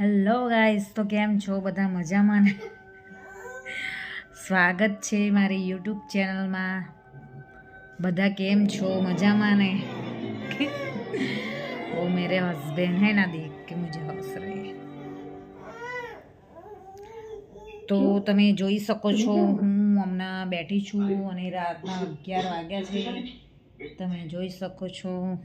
Hello guys, તો કેમ છો? બધા મજામાં ને? સ્વાગત છે મારી યુટ્યુબ ચેનલમાં. બધા કેમ છો? મજામાં ને? ઓ, મેરે હસબેન્ડ હે ના દેખ કે મુજે હસ રહે. તો તમે જોઈ શકો છો, હું હમણાં બેઠી છું અને રાતના અગિયાર વાગ્યા છે. તમે જોઈ શકો છો.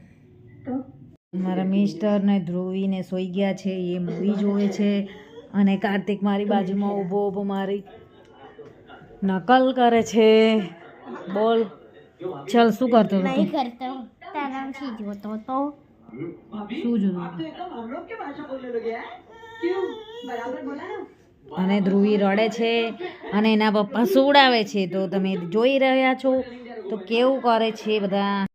મારા મિસ્ટર ને ધ્રુવી ને સોઈ ગયા છે એ મૂવી જોવે છે અને કાર્તિક મારી બાજુમાં ઊભો ઊભો મારી નકલ કરે છે. બોલ ચલ શું કરતો નહીં? કરતો તારાથી જોતો તો. શું જોયું અને ધ્રુવી રડે છે અને એના પપ્પા સુવડાવે છે. તો તમે જોઈ રહ્યા છો તો કેવું કરે છે બધા?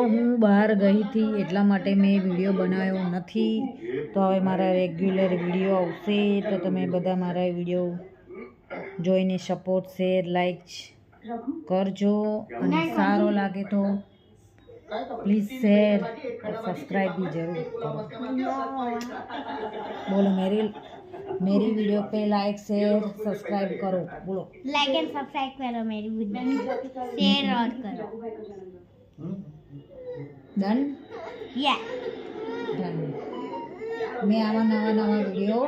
હું બહાર ગઈ હતી એટલા માટે મેં વિડીયો બનાવ્યો નથી તો હવે મારા રેગ્યુલર વિડીયો આવશે તો તમે બધા મારા વિડીયો જોઈને સપોર્ટ શેર લાઈક કરજો અને સારો લાગે તો પ્લીઝ શેર સબસ્ક્રાઈબ भी जरूर करो बोलो मेरी मेरी वीडियो पे लाइक शेयर सब्सक्राइब करो बोलो लाइक एंड सब्सक्राइब करो मेरी वीडियो शेयर और करो ડન યા ડન મેં આવા નવા નવા વીડિયો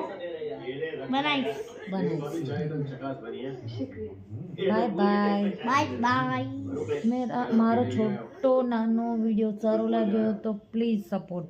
બનાવીશ. બાય બાય બાય બાય મેં મારો છોટો નાનો વીડિયો સારો લાગ્યો તો પ્લીઝ સપોર્ટ